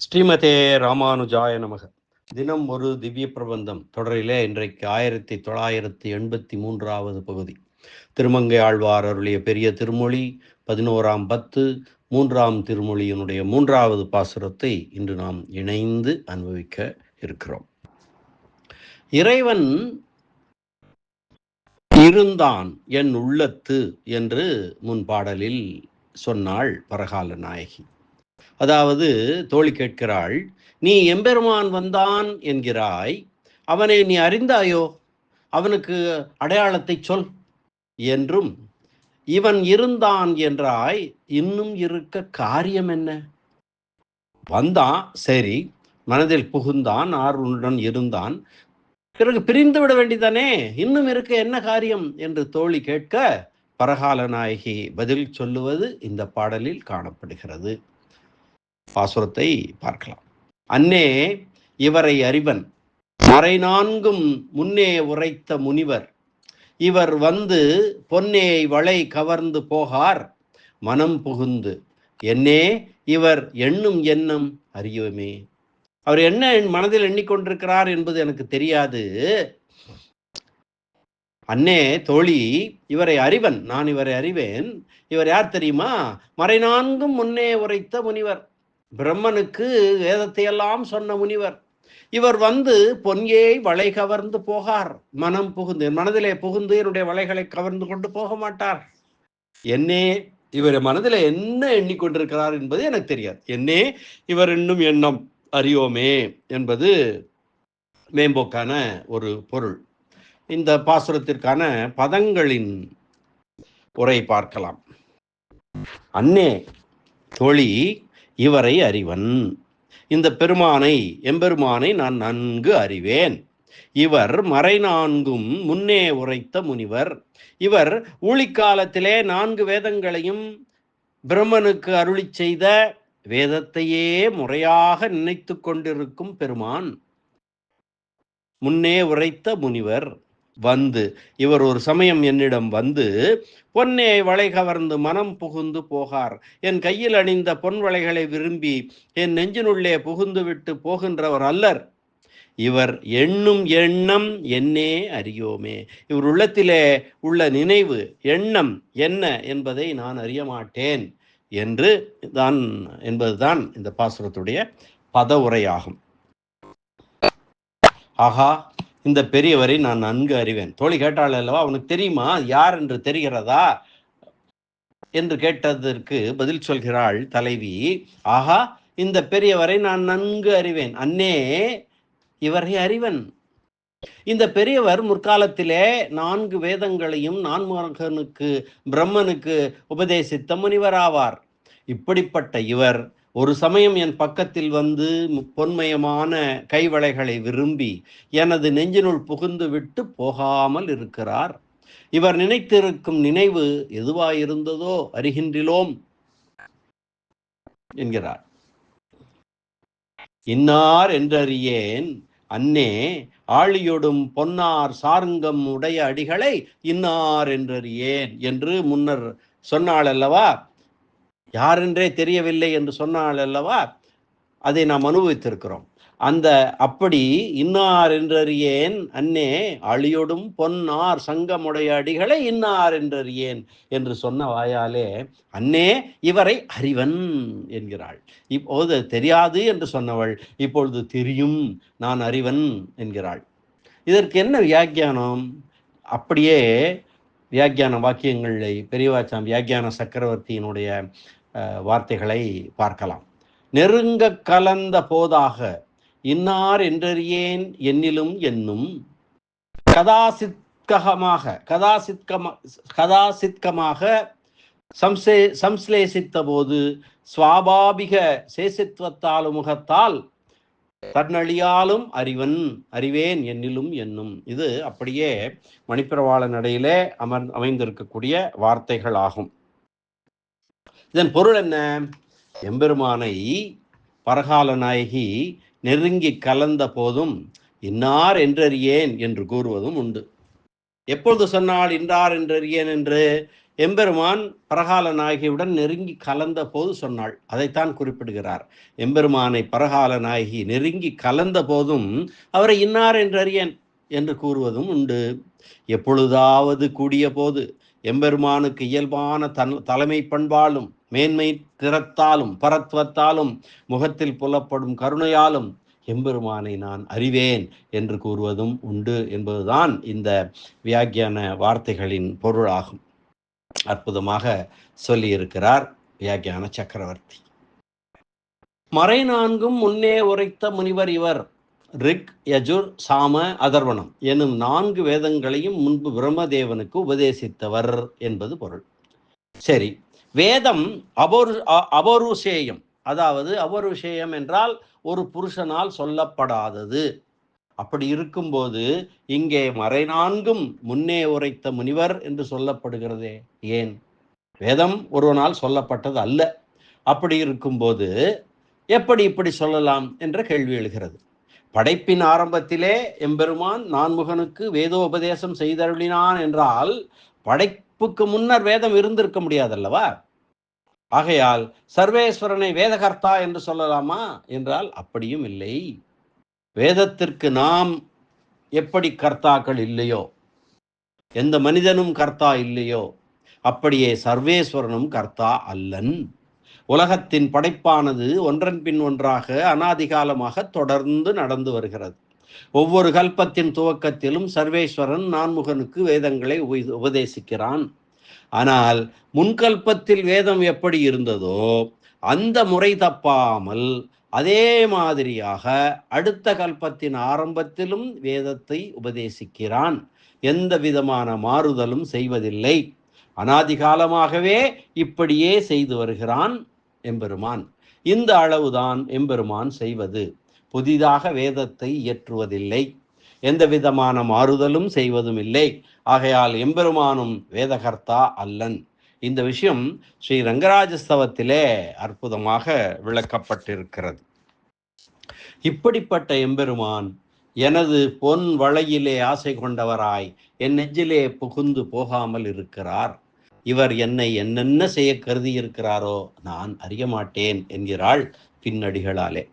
ஸ்ரீமதே ராமானுஜாய நமக. தினம் ஒரு திவ்ய பிரபந்தம் தொடரிலே இன்றைக்கு ஆயிரத்தி தொள்ளாயிரத்தி எண்பத்தி மூன்றாவது பகுதி. திருமங்கை ஆழ்வார் அருளிய பெரிய திருமொழி பதினோராம் பத்து மூன்றாம் திருமொழியினுடைய மூன்றாவது பாசுரத்தை இன்று நாம் இணைந்து அனுபவிக்க இருக்கிறோம். இறைவன் இருந்தான் என் உள்ளத்து என்று முன் பாடலில் சொன்னாள் பரகால நாயகி. அதாவது தோழி கேட்கிறாள் நீ எம்பெருமான் வந்தான் என்கிறாய் அவனை நீ அறிந்தாயோ? அவனுக்கு அடையாளத்தை சொல் என்றும் இவன் இருந்தான் என்றாய் இன்னும் இருக்க காரியம் என்ன? வந்தான் சரி மனதில் புகுந்தான் ஆர்வனுடன் இருந்தான். பிறகு பிரிந்து விட வேண்டிதானே இன்னும் இருக்க என்ன காரியம்? என்று தோழி கேட்க பரகால நாயகி பதில் சொல்லுவது இந்த பாடலில் காணப்படுகிறது. பாசுரத்தை பார்க்கலாம். அன்னே இவரை அறிவன். மறை நான்கும் முன்னே உரைத்த முனிவர். இவர் வந்து பொன்னே வளை கவர்ந்து போகார். மனம் புகுந்து என்னே இவர் எண்ணும் எண்ணம் அறியுமே. அவர் என்ன என் மனதில் எண்ணிக்கொண்டிருக்கிறார் என்பது எனக்கு தெரியாது. அன்னே தோழி இவரை அறிவன். நான் இவரை அறிவேன். இவர் யார் தெரியுமா? மறை நான்கும் முன்னே உரைத்த முனிவர். பிரம்மனுக்கு வேதத்தை எல்லாம் சொன்ன முனிவர். இவர் வந்து பொன்யை வளை கவர்ந்து போகார். மனம் புகுந்து என் மனதிலே புகுந்து என்னுடைய வளைகளை கவர்ந்து கொண்டு போக மாட்டார். என்னே இவர் மனதில் என்ன எண்ணிக்கொண்டிருக்கிறார் என்பது எனக்கு தெரியாது. என்னே இவர் இன்னும் எண்ணம் அறியோமே என்பது மேம்போக்கான ஒரு பொருள். இந்த பாசுரத்திற்கான பதங்களின் உரை பார்க்கலாம். அன்னே தோழி இவரை அறிவன். இந்த பெருமானை எம்பெருமானை நான் நன்கு அறிவேன். இவர் மறை நான்கும் முன்னே உரைத்த முனிவர். இவர் ஊழிக்காலத்திலே நான்கு வேதங்களையும் பிரம்மனுக்கு அருளி செய்த வேதத்தையே முறையாக நினைத்து கொண்டிருக்கும் பெருமான். முன்னே உரைத்த முனிவர். வந்து இவர் ஒரு சமயம் என்னிடம் வந்து பொன்னே வளை கவர்ந்து மனம் புகுந்து போகார். என் கையில் அணிந்த பொன் வளைகளை விரும்பி என் நெஞ்சினுள்ளே புகுந்து விட்டு போகின்றவர் அல்லர். இவர் எண்ணும் எண்ணம் என்னே அறியோமே. இவர் உள்ளத்திலே உள்ள நினைவு எண்ணம் என்ன என்பதை நான் அறிய மாட்டேன் என்று தான் என்பதுதான் இந்த பாசுரத்துடைய பத உரையாகும் ஆகா இந்த பெரியவரை நான் நன்கு அறிவேன். தோழி கேட்டாள் அல்லவா அவனுக்கு தெரியுமா யார் என்று தெரிகிறதா? என்று கேட்டதற்கு பதில் சொல்கிறாள் தலைவி ஆஹா இந்த பெரியவரை நான் நன்கு அறிவேன். அன்னே இவரை அறிவன். இந்த பெரியவர் முற்காலத்திலே நான்கு வேதங்களையும் நான்மகனுக்கு பிரம்மனுக்கு உபதேசித்த முனிவராவார். இப்படிப்பட்ட இவர் ஒரு சமயம் என் பக்கத்தில் வந்து பொன்மயமான கைவளைகளை விரும்பி எனது நெஞ்சினுள் புகுந்து விட்டு போகாமல் இருக்கிறார். இவர் நினைத்திருக்கும் நினைவு எதுவாயிருந்ததோ அறிகின்றிலோம் என்கிறார். இன்னார் என்றறியேன் அன்னே ஆழியொடும் பொன்னார் சாருங்கம் உடைய அடிகளை இன்னார் என்றறியேன் என்று முன்னர் சொன்னாள் அல்லவா? யாரென்றே தெரியவில்லை என்று சொன்னால் அல்லவா? அதை நாம் அனுபவித்திருக்கிறோம். அந்த அப்படி இன்னார் என்றறியேன் அன்னே அழியொடும் பொன்னார் சங்கமுடைய அடிகளை இன்னார் என்றறியேன் என்று சொன்ன வாயாலே அன்னே இவரை அறிவன் என்கிறாள். இப்போது தெரியாது என்று சொன்னவள் இப்பொழுது தெரியும் நான் அறிவன் என்கிறாள். இதற்கு என்ன வியாக்கியானம்? அப்படியே வியாக்கியான வாக்கியங்களை பெரியவாச்சாம் வியாக்கியான சக்கரவர்த்தியினுடைய வார்த்தைகளை பார்க்கலாம். நெருங்க கலந்த போதாக இன்னார் என்றறியேன் என்னிலும் என்னும் கதாசித்கமாக கதாசித்கமா கதாசித்கமாக சம்சே சம்ஸ்லேசித்த போது சுவாபாபிக சேசித்துவத்தால் முகத்தால் தன்னழியாலும் அறிவன் அறிவேன் என்னிலும் என்னும். இது அப்படியே மணிப்பிரவாள நடையிலே அமர் அமைந்திருக்கக்கூடிய வார்த்தைகள் ஆகும் இதன் பொருள் என்ன? எம்பெருமானை பரகால நாயகி நெருங்கி கலந்த போதும் இன்னார் என்றறியேன் என்று கூறுவதும் உண்டு. எப்பொழுது சொன்னால் இன்றார் என்றறியேன் என்று எம்பெருமான் பரகால நாயகியுடன் நெருங்கி கலந்த போது சொன்னாள். அதைத்தான் குறிப்பிடுகிறார். எம்பெருமானை பரகால நாயகி நெருங்கி கலந்த போதும் அவரை இன்னார் என்று அறியேன் என்று கூறுவதும் உண்டு. எப்பொழுதாவது கூடிய போது எம்பெருமானுக்கு இயல்பான தன் தலைமை பண்பாலும் மேன்மை திறத்தாலும் பரத்வத்தாலும் முகத்தில் புலப்படும் கருணையாலும் எம்பெருமானை நான் அறிவேன் என்று கூறுவதும் உண்டு என்பதுதான் இந்த வியாக்கியான வார்த்தைகளின் பொருளாகும் அற்புதமாக சொல்லியிருக்கிறார் வியாக்கியான சக்கரவர்த்தி. மறை நான்கும் முன்னே உரைத்த முனிவர் இவர் ரிக் யஜுர் சாம அதர்வனம் எனும் நான்கு வேதங்களையும் முன்பு பிரம்மதேவனுக்கு உபதேசித்தவர் என்பது பொருள். சரி வேதம் அபோரு அபோருஷேயம். அதாவது அபோருஷேயம் என்றால் ஒரு புருஷனால் சொல்லப்படாதது. அப்படி இருக்கும்போது இங்கே மறை நான்கும் முன்னே உரைத்த முனிவர் என்று சொல்லப்படுகிறதே. ஏன்? வேதம் ஒருவனால் சொல்லப்பட்டது அல்ல. அப்படி இருக்கும்போது எப்படி இப்படி சொல்லலாம் என்ற கேள்வி எழுகிறது. படைப்பின் ஆரம்பத்திலே எம்பெருமான் நான்முகனுக்கு வேதோபதேசம் செய்தருளினான் என்றால் படைப்புக்கு முன்னர் வேதம் இருந்திருக்க முடியாதல்லவா? ஆகையால் சர்வேஸ்வரனை வேதகர்த்தா என்று சொல்லலாமா? என்றால் அப்படியும் இல்லை. வேதத்திற்கு நாம் எப்படி கர்த்தாக்கள் இல்லையோ? எந்த மனிதனும் கர்த்தா இல்லையோ? அப்படியே சர்வேஸ்வரனும் கர்த்தா அல்லன். உலகத்தின் படைப்பானது ஒன்றன் பின் ஒன்றாக அனாதிகாலமாக தொடர்ந்து நடந்து வருகிறது. ஒவ்வொரு கல்பத்தின் துவக்கத்திலும் சர்வேஸ்வரன் நான்முகனுக்கு வேதங்களை உபதேசிக்கிறான். ஆனால் முன்கல்பத்தில் வேதம் எப்படி இருந்ததோ அந்த முறை தப்பாமல் அதே மாதிரியாக அடுத்த கல்பத்தின் ஆரம்பத்திலும் வேதத்தை உபதேசிக்கிறான். எந்த விதமான மாறுதலும் செய்வதில்லை. அனாதிகாலமாகவே இப்படியே செய்து வருகிறான் எம்பெருமான். இந்த அளவுதான் எம்பெருமான் செய்வது. புதிதாக வேதத்தை இயற்றுவதில்லை. எந்த விதமான மாறுதலும் செய்வதும் இல்லை ஆகையால் எம்பெருமானும் வேதகர்த்தா அல்லன். இந்த விஷயம் ஸ்ரீ ரங்கராஜஸ்தவத்திலே அற்புதமாக விளக்கப்பட்டிருக்கிறது. இப்படிப்பட்ட எம்பெருமான் எனது பொன் வளையிலே ஆசை கொண்டவராய் என் நெஞ்சிலே புகுந்து போகாமல் இருக்கிறார். இவர் என்னை என்னென்ன செய்ய கருதி இருக்கிறாரோ நான் அறிய மாட்டேன் என்கிறாள் பின்னடிகளாலே.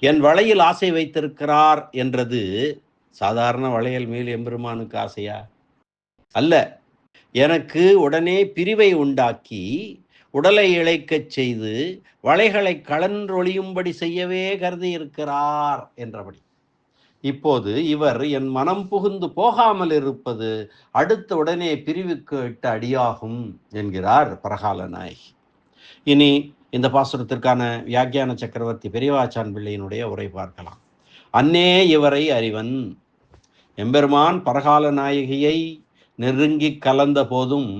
என் வளையில் ஆசை வைத்திருக்கிறார் என்றது சாதாரண வளையல் மேல் எம்பெருமானுக்கு ஆசையா? அல்ல. எனக்கு உடனே பிரிவை உண்டாக்கி உடலை இழைக்கச் செய்து வளைகளை கலன்றொழியும்படி செய்யவே கருதி இருக்கிறார் என்றபடி. இப்போது இவர் என் மனம் புகுந்து போகாமல் இருப்பது அடுத்த உடனே பிரிவுக்கு இட்ட அடியாகும் என்கிறார் பிரகால நாயகி. இனி இந்த பாசுரத்திற்கான வியாக்கியான சக்கரவர்த்தி பெரியவாச்சான் பிள்ளையினுடைய உரை பார்க்கலாம். அன்னே இவரை அறிவன். எம்பெருமான் பரகால நாயகியை நெருங்கி கலந்த போதும்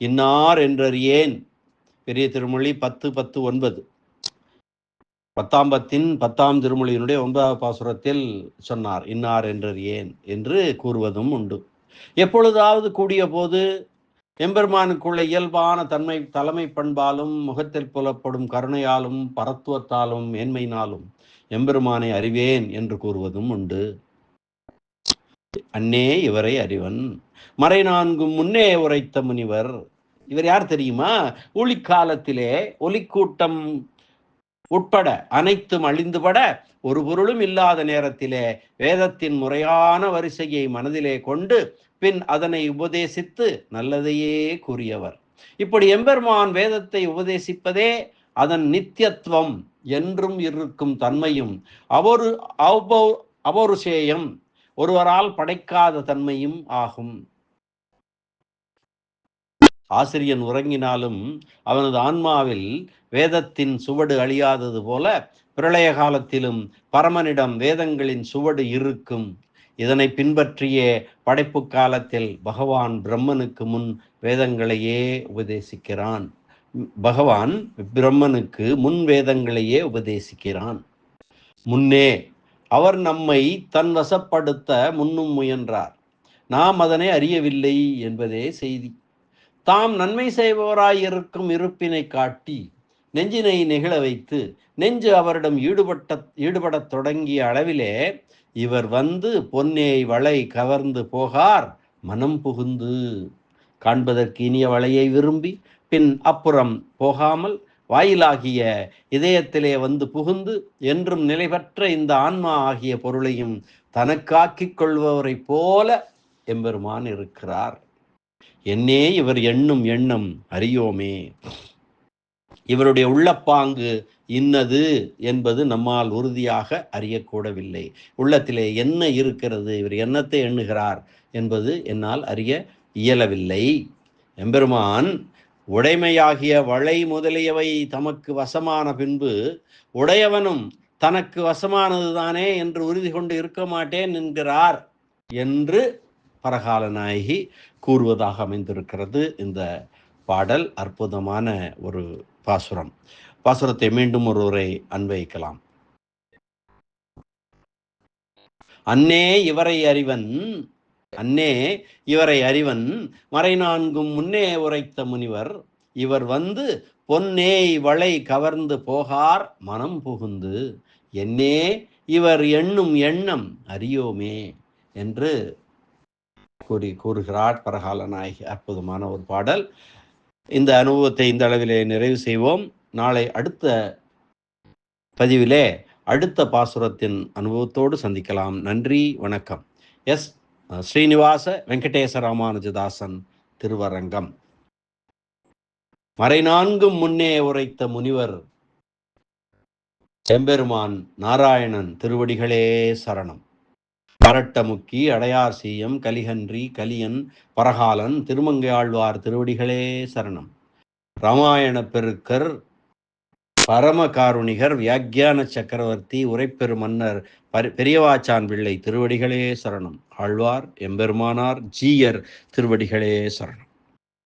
இன்னார் என்றறியேன். பெரிய திருமொழி பத்து பத்து ஒன்பது. பத்தாம் பத்தின் பத்தாம் திருமொழியினுடைய ஒன்பதாவது பாசுரத்தில் சொன்னார் இன்னார் என்றறியேன் என்று கூறுவதும் உண்டு. எப்பொழுதாவது கூடிய போது எம்பெருமானுக்குள்ள இயல்பான தன்மை தலைமை பண்பாலும் முகத்தில் புலப்படும் கருணையாலும் பரத்துவத்தாலும் மேன்மையினாலும் எம்பெருமானை அறிவேன் என்று கூறுவதும் உண்டு. அன்னே இவரை அறிவன். மறை நான்கு முன்னே உரைத்த முனிவர். இவர் யார் தெரியுமா? ஒளிக்காலத்திலே ஒலிக்கூட்டம் உட்பட அனைத்தும் அழிந்துபட ஒரு பொருளும் இல்லாத நேரத்திலே வேதத்தின் முறையான வரிசையை மனதிலே கொண்டு பின் அதனை உபதேசித்து நல்லதையே கூறியவர். இப்படி எம்பெருமான் வேதத்தை உபதேசிப்பதே அதன் நித்தியத்துவம் என்றும் இருக்கும் தன்மையும். அவரு அபௌருஷேயம் ஒருவரால் படைக்காத தன்மையும் ஆகும். ஆசிரியன் உறங்கினாலும் அவனது ஆன்மாவில் வேதத்தின் சுவடு அழியாதது போல பிரளய காலத்திலும் பரமனிடம் வேதங்களின் சுவடு இருக்கும். இதனை பின்பற்றிய படைப்பு காலத்தில் பகவான் பிரம்மனுக்கு முன் வேதங்களையே உபதேசிக்கிறான். பகவான் பிரம்மனுக்கு முன் வேதங்களையே உபதேசிக்கிறான். முன்னே அவர் நம்மை தன் வசப்படுத்த முன்னும் முயன்றார். நாம் அதனை அறியவில்லை என்பதே செய்தி. தாம் நன்மை செய்பவராயிருக்கும் இருப்பினை காட்டி நெஞ்சினை நெகிழ வைத்து நெஞ்சு அவரிடம் ஈடுபட்ட ஈடுபடத் தொடங்கிய அளவிலே இவர் வந்து பொன்னேய் வளை கவர்ந்து போகார் மனம் புகுந்து. காண்பதற்கு இனிய வளையை விரும்பி பின் அப்புறம் போகாமல் வாயிலாகிய இதயத்திலே வந்து புகுந்து என்றும் நிலைபெற்ற இந்த ஆன்மா ஆகிய பொருளையும் தனக்காக்கிக் கொள்பவரைப் போல எம்பெருமான் இருக்கிறார். என்னே இவர் எண்ணும் எண்ணம் அறியோமே. இவருடைய உள்ளப்பாங்கு இன்னது என்பது நம்மால் உறுதியாக அறியக்கூடவில்லை. உள்ளத்திலே என்ன இருக்கிறது? இவர் என்னத்தை எண்ணுகிறார் என்பது என்னால் அறிய இயலவில்லை. எம்பெருமான் உடைமையாகிய வளை முதலியவை தமக்கு வசமான பின்பு உடையவனும் தனக்கு வசமானது தானே என்று உறுதி கொண்டு இருக்க மாட்டேன் என்கிறார் என்று பரகால நாயகி கூறுவதாக அமைந்திருக்கிறது இந்த பாடல். அற்புதமான ஒரு பாசுரம். பாசுரத்தை மீண்டும் ஒருவரை அன்வைக்கலாம் அன்னே இவரை அறிவன் அன்னே இவரை அறிவன் மறை நான்கும் முன்னே உரைத்த முனிவர் இவர் வந்து பொன்னேய் வளை கவர்ந்து போகார் மனம் புகுந்து என்னே இவர் எண்ணும் எண்ணம் அறியோமே என்று கூறி கூறுகிறார் பரகால நாயகி. அற்புதமான ஒரு பாடல். இந்த அனுபவத்தை இந்த அளவிலே நிறைவு செய்வோம். நாளை அடுத்த பதிவிலே அடுத்த பாசுரத்தின் அனுபவத்தோடு சந்திக்கலாம். நன்றி வணக்கம். எஸ் ஸ்ரீனிவாச வெங்கடேச ராமானுஜதாசன் திருவரங்கம். மறைநான்கும் முன்னே உரைத்த முனிவர் செம்பெருமான் நாராயணன் திருவடிகளே சரணம். பரட்டமுக்கி அடையார் சீயம் கலிகன்றி கலியன் பரகாலன் திருமங்கையாழ்வார் திருவடிகளே சரணம். ராமாயண பெருக்கர் பரமகாருணிகர் வியாக்கியான சக்கரவர்த்தி உரைப்பெரு மன்னர் பெரியவாச்சான் பிள்ளை திருவடிகளே சரணம். ஆழ்வார் எம்பெருமானார் ஜீயர் திருவடிகளே சரணம்.